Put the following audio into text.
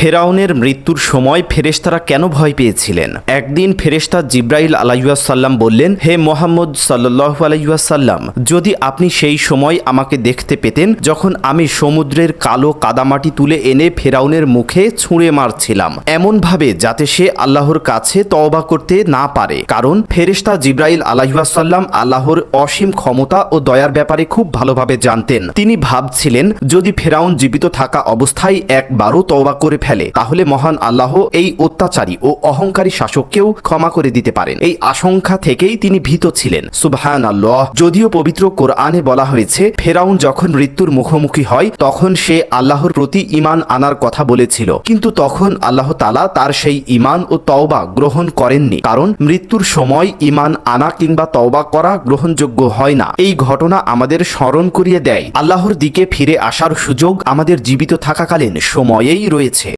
ফেরাউনের মৃত্যুর সময় ফেরেশতারা কেন ভয় পেয়েছিলেন? একদিন ফেরেশতা জিব্রাইল আলাইসাল্লাম বললেন, হে মোহাম্মদ সাল্লাহ আলাইসাল্লাম যদি আপনি সেই সময় আমাকে দেখতে পেতেন যখন আমি সমুদ্রের কালো কাদামাটি তুলে এনে ফেরাউনের মুখে ছুঁড়ে মারছিলাম, এমনভাবে যাতে সে আল্লাহর কাছে তওবা করতে না পারে। কারণ ফেরেশতা জিব্রাইল আলাইসাল্লাম আল্লাহর অসীম ক্ষমতা ও দয়ার ব্যাপারে খুব ভালোভাবে জানতেন। তিনি ভাবছিলেন, যদি ফেরাউন জীবিত থাকা অবস্থায় একবারও তওবা করে ফেলে, তাহলে মহান আল্লাহ এই অত্যাচারী ও অহংকারী শাসককেও ক্ষমা করে দিতে পারেন। এই আশঙ্কা থেকেই তিনি ভীত ছিলেন। সুবহান আল্লাহ যদিও পবিত্র কোরআনে বলা হয়েছে, ফেরাউন যখন মৃত্যুর মুখোমুখি হয়, তখন সে আল্লাহর প্রতি ইমান আনার কথা বলেছিল। কিন্তু তখন আল্লাহ তালা তার সেই ইমান ও তওবা গ্রহণ করেননি, কারণ মৃত্যুর সময় ইমান আনা কিংবা তওবা করা গ্রহণযোগ্য হয় না। এই ঘটনা আমাদের স্মরণ করিয়ে দেয়। আল্লাহর দিকে ফিরে আসার সুযোগ আমাদের জীবিত থাকাকালীন সময়েই রয়েছে।